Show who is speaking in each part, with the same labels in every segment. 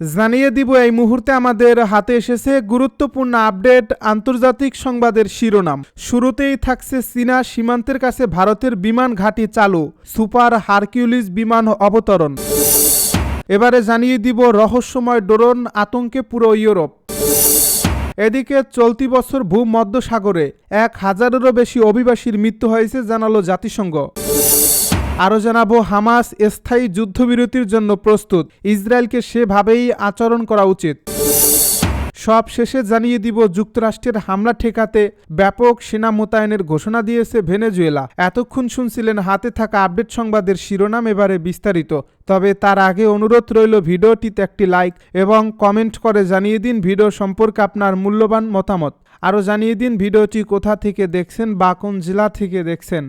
Speaker 1: জানিয়ে দিব, এই মুহূর্তে আমাদের হাতে এসেছে গুরুত্বপূর্ণ আপডেট আন্তর্জাতিক সংবাদের শিরোনাম। শুরুতেই থাকছে চীনা সীমান্তের কাছে ভারতের বিমান ঘাঁটি চালু, সুপার হারকিউলিস বিমান অবতরণ। এবারে জানিয়ে দিব, রহস্যময় ড্রোন আতঙ্কে পুরো ইউরোপ। এদিকে চলতি বছর ভূমধ্যসাগরে এক হাজারেরও বেশি অভিবাসীর মৃত্যু হয়েছে, জানালো জাতিসংঘ। আরও জানাব, হামাস স্থায়ী যুদ্ধবিরতির জন্য প্রস্তুত। ইসরায়েলকে সেভাবেই আচরণ করা উচিত। সব শেষে জানিয়ে দিব, যুক্তরাষ্ট্রের হামলা ঠেকাতে ব্যাপক সেনা মোতায়েনের ঘোষণা দিয়েছে ভেনেজুয়েলা। এতক্ষণ শুনছিলেন হাতে থাকা আপডেট সংবাদের শিরোনাম এবারে বিস্তারিত। তবে তার আগে অনুরোধ রইল ভিডিওটিতে একটি লাইক এবং কমেন্ট করে জানিয়ে দিন ভিডিও সম্পর্কে আপনার মূল্যবান মতামত। আরও জানিয়ে দিন ভিডিওটি কোথা থেকে দেখছেন বা কোন জেলা থেকে দেখছেন।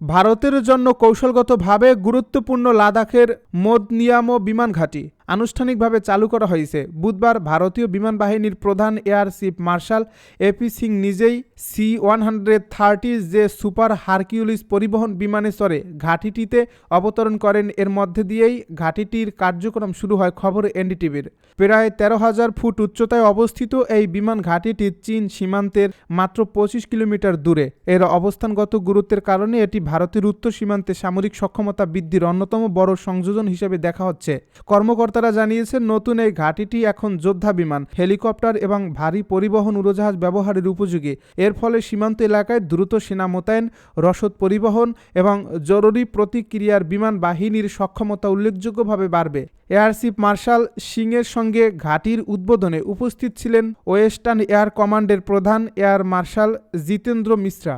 Speaker 1: ভারতের জন্য কৌশলগতভাবে গুরুত্বপূর্ণ লাদাখের মোদনিয়ামো বিমান ঘাঁটি আনুষ্ঠানিকভাবে চালু করা হয়েছে। বুধবার ভারতীয় বিমান বাহিনীর প্রধান air chief marshal AP Singh নিজেই সি ওয়ান হান্ড্রেড থার্টি যে সুপার হারকিউলিস পরিবহন বিমানে চড়ে ঘাঁটিটিতে অবতরণ করেন, এর মধ্যে দিয়েই ঘাঁটিটির কার্যক্রম শুরু হয় খবর এনডিটিভির। প্রায় তেরো হাজার ফুট উচ্চতায় অবস্থিত এই বিমান ঘাঁটিটি চীন সীমান্তের মাত্র পঁচিশ কিলোমিটার দূরে। এর অবস্থানগত গুরুত্বের কারণে এটি ভারতের উত্তর সীমান্তে সামরিক সক্ষমতা বৃদ্ধির অন্যতম বড় সংযোজন হিসেবে দেখা হচ্ছে। কর্মকর্তারা জানিয়েছেন, নতুন এই ঘাঁটিটি এখন যোদ্ধা বিমান, হেলিকপ্টার এবং ভারী পরিবহন উড়োজাহাজ ব্যবহারের উপযোগী। এর ফলে সীমান্ত এলাকায় দ্রুত সেনা মোতায়েন, রসদ পরিবহন এবং জরুরি প্রতিক্রিয়ার বিমান বাহিনীর সক্ষমতা উল্লেখযোগ্যভাবে বাড়বে। এয়ার চিফ মার্শাল সিংয়ের সঙ্গে ঘাঁটির উদ্বোধনে উপস্থিত ছিলেন ওয়েস্টার্ন এয়ার কমান্ডের প্রধান এয়ার মার্শাল জিতেন্দ্র মিশ্রা।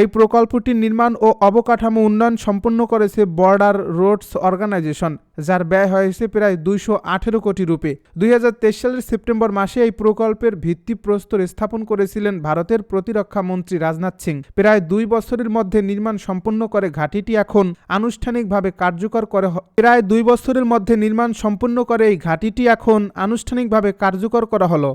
Speaker 1: এই প্রকল্পটির নির্মাণ ও অবকাঠামো উন্নয়ন সম্পন্ন করেছে বর্ডার রোডস অর্গানাইজেশন, যার ব্যয় হয়েছে প্রায় দুইশো আঠেরো কোটি রুপি। দুই হাজার তেইশ সালের সেপ্টেম্বর মাসে এই প্রকল্পের ভিত্তিপ্রস্তর স্থাপন করেছিলেন ভারতের প্রতিরক্ষা মন্ত্রী রাজনাথ সিং। প্রায় দুই বছরের মধ্যে নির্মাণ সম্পন্ন করে ঘাঁটিটি এখন আনুষ্ঠানিকভাবে কার্যকর করে প্রায় দুই বছরের মধ্যে নির্মাণ সম্পন্ন করে এই ঘাঁটিটি এখন আনুষ্ঠানিকভাবে কার্যকর করা হলো।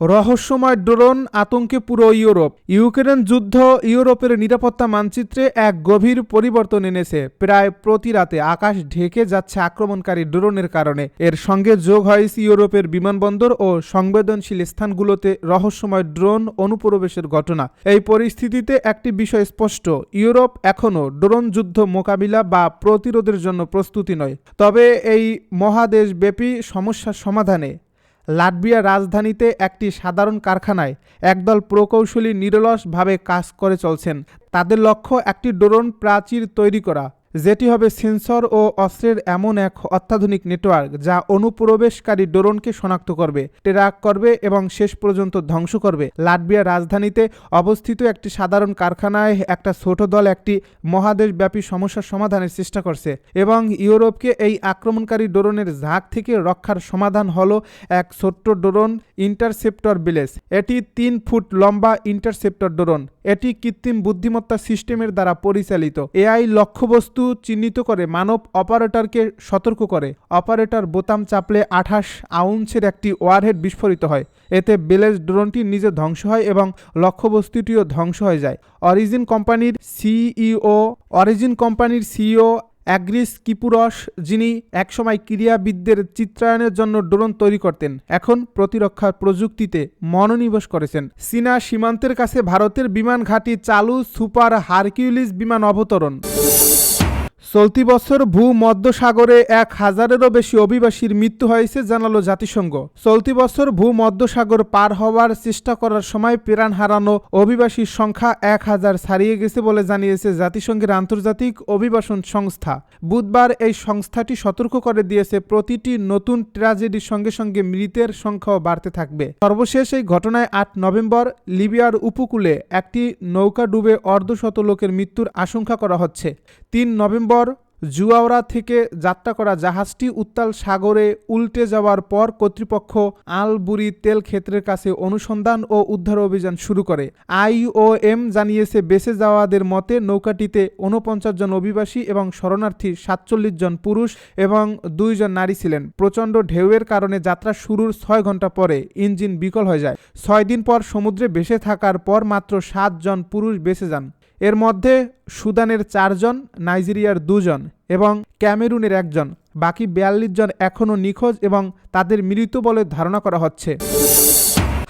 Speaker 1: রহস্যময় ড্রোন আতঙ্কে পুরো ইউরোপ। ইউক্রেন যুদ্ধ ইউরোপের নিরাপত্তা মানচিত্রে এক গভীর পরিবর্তন এনেছে। প্রায় প্রতি রাতে আকাশ ঢেকে যাচ্ছে আক্রমণকারী ড্রোনের কারণে। এর সঙ্গে যোগ হয়েছে ইউরোপের বিমানবন্দর ও সংবেদনশীল স্থানগুলোতে রহস্যময় ড্রোন অনুপ্রবেশের ঘটনা। এই পরিস্থিতিতে একটি বিষয় স্পষ্ট, ইউরোপ এখনও ড্রোন যুদ্ধ মোকাবিলা বা প্রতিরোধের জন্য প্রস্তুতি নয়। তবে এই মহাদেশব্যাপী সমস্যার সমাধানে লাটভিয়া রাজধানীতে একটি সাধারণ কারখানায় একদল প্রকৌশলী নিরলসভাবে কাজ করে চলছেন। তাদের লক্ষ্য একটি ড্রোন প্রাচীর তৈরি করা। যেটি হবে সেন্সর ও অস্ত্রের এমন এক অত্যাধুনিক নেটওয়ার্ক যা অনুপ্রবেশকারী ড্রোনকে শনাক্ত করবে ট্র্যাক করবে এবং শেষ পর্যন্ত ধ্বংস করবে। লাটভিয়া রাজধানীতে অবস্থিত একটি সাধারণ কারখানায় একটা ছোট দল একটি মহাদেশব্যাপী সমস্যার সমাধানের চেষ্টা করছে এবং ইউরোপকে এই আক্রমণকারী ড্রোনের ঝাঁক থেকে রক্ষার সমাধান হলো এক ছোট্ট ড্রোন ইন্টারসেপ্টর বিলেস। এটি তিন ফুট লম্বা ইন্টারসেপ্টর ড্রোন। এটি কৃত্রিম বুদ্ধিমত্তা সিস্টেমের দ্বারা পরিচালিত। এআই লক্ষ্যবস্তু চিহ্নিত করে মানব অপারেটরকে সতর্ক করে। অপারেটর বোতাম চাপলে আঠাশ আউন্সের একটি ওয়ারহেড বিস্ফোরিত হয়। এতে বেলেজ ড্রোনটি নিজে ধ্বংস হয় এবং লক্ষ্যবস্তুটিও ধ্বংস হয়ে যায়। অরিজিন কোম্পানির সিইও, অরিজিন কোম্পানির সিইও অ্যাগ্রিস কিপুরস, যিনি একসময় ক্রীড়াবিদদের চিত্রায়নের জন্য ড্রোন তৈরি করতেন, এখন প্রতিরক্ষা প্রযুক্তিতে মনোনিবেশ করেছেন। চীনা সীমান্তের কাছে ভারতের বিমান ঘাঁটি চালু সুপার হারকিউলিস বিমান অবতরণ। চলতি বছর ভূমধ্যসাগরে এক হাজারেরও বেশি অভিবাসীর মৃত্যু হয়েছে জানালো জাতিসংঘ। চলতি বছর ভূমধ্যসাগর পার হওয়ার চেষ্টা করার সময় প্রাণ হারানো অভিবাসীর সংখ্যা এক হাজার ছাড়িয়ে গেছে বলে জানিয়েছে জাতিসংঘের আন্তর্জাতিক অভিবাসন সংস্থা। বুধবার এই সংস্থাটি সতর্ক করে দিয়েছে, প্রতিটি নতুন ট্র্যাজেডির সঙ্গে সঙ্গে মৃতের সংখ্যাও বাড়তে থাকবে। সর্বশেষ এই ঘটনায় আট নভেম্বর লিবিয়ার উপকূলে একটি নৌকা ডুবে অর্ধশত লোকের মৃত্যুর আশঙ্কা করা হচ্ছে। তিন নভেম্বর জুয়াওরা থেকে যাত্রা করা জাহাজটি উত্তাল সাগরে উল্টে যাওয়ার পর কর্তৃপক্ষ আলবুরি তেল ক্ষেত্রের কাছে অনুসন্ধান ও উদ্ধার অভিযান শুরু করে। আইওএম জানিয়েছে, বেঁচে যাওয়াদের মতে নৌকাটিতে ঊনপঞ্চাশ জন অভিবাসী এবং শরণার্থী সাতচল্লিশ জন পুরুষ এবং দুইজন নারী ছিলেন। প্রচণ্ড ঢেউয়ের কারণে যাত্রা শুরুর ছয় ঘণ্টা পরে ইঞ্জিন বিকল হয়ে যায়। ছয় দিন পর সমুদ্রে ভেসে থাকার পর মাত্র সাতজন পুরুষ বেঁচে যান। এর মধ্যে সুদানের চারজন, নাইজেরিয়ার দুজন এবং ক্যামেরুনের একজন, বাকি বিয়াল্লিশ জন এখনও নিখোঁজ এবং তাদের মৃত বলে ধারণা করা হচ্ছে।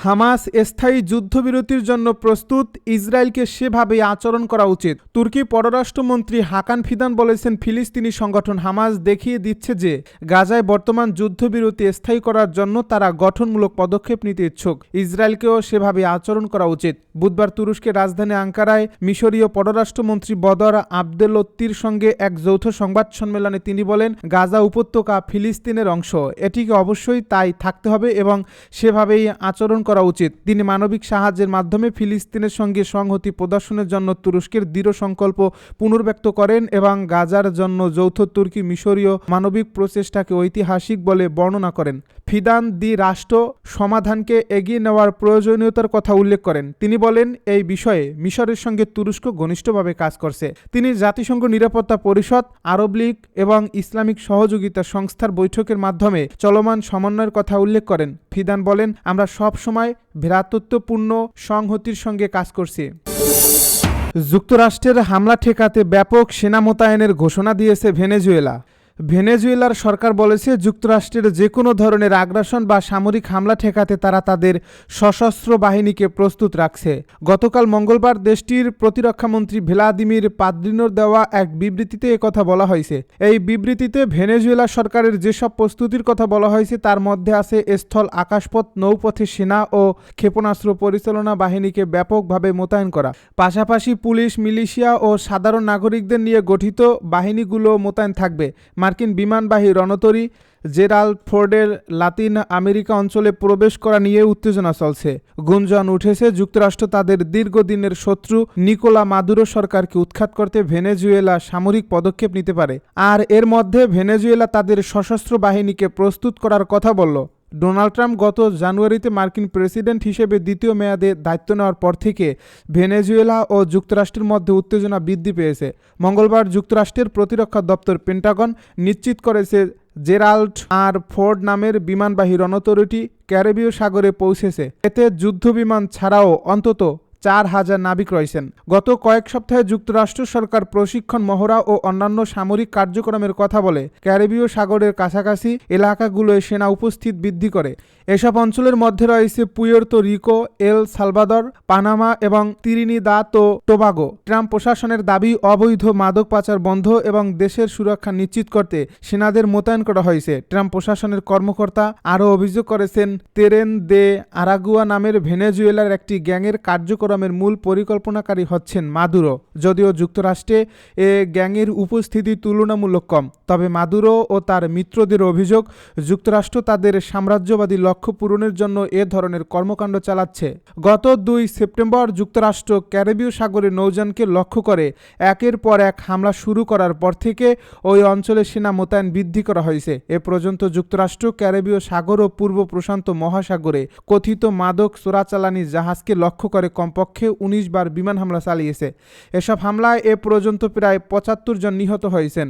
Speaker 1: হামাস স্থায়ী যুদ্ধবিরতির জন্য প্রস্তুত ইসরায়েলকে সেভাবেই আচরণ করা উচিত। তুর্কি পররাষ্ট্রমন্ত্রী হাকান ফিদান বলেছেন, ফিলিস্তিনি সংগঠন হামাস দেখিয়ে দিচ্ছে যে, গাজায় বর্তমান যুদ্ধবিরতি স্থায়ী করার জন্য তারা গঠনমূলক পদক্ষেপ নিতে ইচ্ছুক। ইসরায়েলকেও সেভাবে আচরণ করা উচিত। বুধবার তুরস্কের রাজধানী আঙ্কারায় মিশরীয় পররাষ্ট্রমন্ত্রী বদর আবদেলত্তির সঙ্গে এক যৌথ সংবাদ সম্মেলনে তিনি বলেন, গাজা উপত্যকা ফিলিস্তিনের অংশ। এটিকে অবশ্যই তাই থাকতে হবে এবং সেভাবেই আচরণ করা উচিত। তিনি মানবিক সাহায্যের মাধ্যমে ফিলিস্তিনের সঙ্গে সংহতি প্রদর্শনের জন্য তুরস্কের দৃঢ় সংকল্প পুনর্ব্যক্ত করেন এবং গাজার জন্য যৌথ তুর্কি মিশরীয় মানবিক প্রচেষ্টাকে ঐতিহাসিক বলে বর্ণনা করেন। ফিদান দি রাষ্ট্র সমাধানকে এগিয়ে নেওয়ার প্রয়োজনীয়তার কথা উল্লেখ করেন। তিনি বলেন, এই বিষয়ে মিশরের সঙ্গে তুরস্ক ঘনিষ্ঠভাবে কাজ করছে। তিনি জাতিসংঘ নিরাপত্তা পরিষদ, আরব লীগ এবং ইসলামিক সহযোগিতা সংস্থার বৈঠকের মাধ্যমে চলমান সমন্বয়ের কথা উল্লেখ করেন। ফিদান বলেন, আমরা সব সময় ভ্রাতৃত্বপূর্ণ সংহতির সঙ্গে কাজ করছি। যুক্তরাষ্ট্রের হামলা ঠেকাতে ব্যাপক সেনা মোতায়েনের ঘোষণা দিয়েছে ভেনেজুয়েলা। ভেনেজুয়েলার সরকার বলেছে, যুক্তরাষ্ট্রের যে কোনো ধরনের আগ্রাসন বা সামরিক হামলা ঠেকাতে তারা তাদের সশস্ত্র বাহিনীকে প্রস্তুত রাখছে। গতকাল মঙ্গলবার দেশটির প্রতিরক্ষামন্ত্রী ভ্লাদিমির পাদ্রিনোর দেওয়া এক বিবৃতিতে একথা বলা হয়েছে। এই বিবৃতিতে ভেনেজুয়েলা সরকারের যেসব প্রস্তুতির কথা বলা হয়েছে, তার মধ্যে আছে স্থল, আকাশপথ, নৌপথে সেনা ও ক্ষেপণাস্ত্র পরিচালনা বাহিনীকে ব্যাপকভাবে মোতায়েন করা। পাশাপাশি পুলিশ, মিলিশিয়া ও সাধারণ নাগরিকদের নিয়ে গঠিত বাহিনীগুলো মোতায়েন থাকবে। মার্কিন বিমানবাহী রণতরী জেরাল্ড ফোর্ডের লাতিন আমেরিকা অঞ্চলে প্রবেশ করা নিয়ে উত্তেজনা চলছে। গুঞ্জন উঠেছে, যুক্তরাষ্ট্র তাদের দীর্ঘদিনের শত্রু নিকোলা মাদুরো সরকারকে উৎখাত করতে ভেনেজুয়েলা সামরিক পদক্ষেপ নিতে পারে। আর এর মধ্যে ভেনেজুয়েলা তাদের সশস্ত্র বাহিনীকে প্রস্তুত করার কথা বলল। ডোনাল্ড ট্রাম্প গত জানুয়ারিতে মার্কিন প্রেসিডেন্ট হিসেবে দ্বিতীয় মেয়াদে দায়িত্ব নেওয়ার পর থেকে ভেনেজুয়েলা ও যুক্তরাষ্ট্রের মধ্যে উত্তেজনা বৃদ্ধি পেয়েছে। মঙ্গলবার যুক্তরাষ্ট্রের প্রতিরক্ষা দপ্তর পেন্টাগন নিশ্চিত করেছে জেরাল্ড আর ফোর্ড নামের বিমানবাহী রণতরীটি ক্যারেবীয় সাগরে পৌঁছেছে। এতে যুদ্ধবিমান ছাড়াও অন্তত চার হাজার নাবিক রয়েছেন। গত কয়েক সপ্তাহে যুক্তরাষ্ট্র সরকার প্রশিক্ষণ মহড়া ও অন্যান্য সামরিক কার্যক্রমের কথা বলে, ক্যারিবীয় সাগরের কাছাকাছি এলাকাগুলোয় সেনা উপস্থিত বৃদ্ধি করে। এসব অঞ্চলের মধ্যে রয়েছে Puerto Rico, El Salvador, Panama এবং তিরিনিদাদ ও টোবাগো। ট্রাম্প প্রশাসনের দাবি, অবৈধ মাদক পাচার বন্ধ এবং দেশের সুরক্ষা নিশ্চিত করতে সেনাদের মোতায়েন করা হয়েছে। ট্রাম্প প্রশাসনের কর্মকর্তা আরও অভিযোগ করেছেন, তেরেন দে আরাগুয়া নামের ভেনেজুয়েলার একটি গ্যাংয়ের কার্যক্রমের মূল পরিকল্পনাকারী হচ্ছেন মাদুরো, যদিও যুক্তরাষ্ট্রে এ গ্যাংয়ের উপস্থিতি তুলনামূলক কম। তবে মাদুরো ও তার মিত্রদের অভিযোগ, যুক্তরাষ্ট্র তাদের সাম্রাজ্যবাদী লক্ষ্য পূরণের জন্য এ ধরনের কর্মকাণ্ড চালাচ্ছে। গত দুই সেপ্টেম্বর যুক্তরাষ্ট্র ক্যারিবীয় সাগরে নৌযানকে লক্ষ্য করে একের পর এক হামলা শুরু করার পর থেকে ওই অঞ্চলে সেনা মোতায়েন বৃদ্ধি করা হয়েছে। এ পর্যন্ত যুক্তরাষ্ট্র ক্যারিবীয় সাগর ও পূর্ব প্রশান্ত মহাসাগরে কথিত মাদক চোরাচালানি জাহাজকে লক্ষ্য করে কমপক্ষে উনিশ বার বিমান হামলা চালিয়েছে। এসব হামলায় এ পর্যন্ত প্রায় পঁচাত্তর জন নিহত হয়েছেন।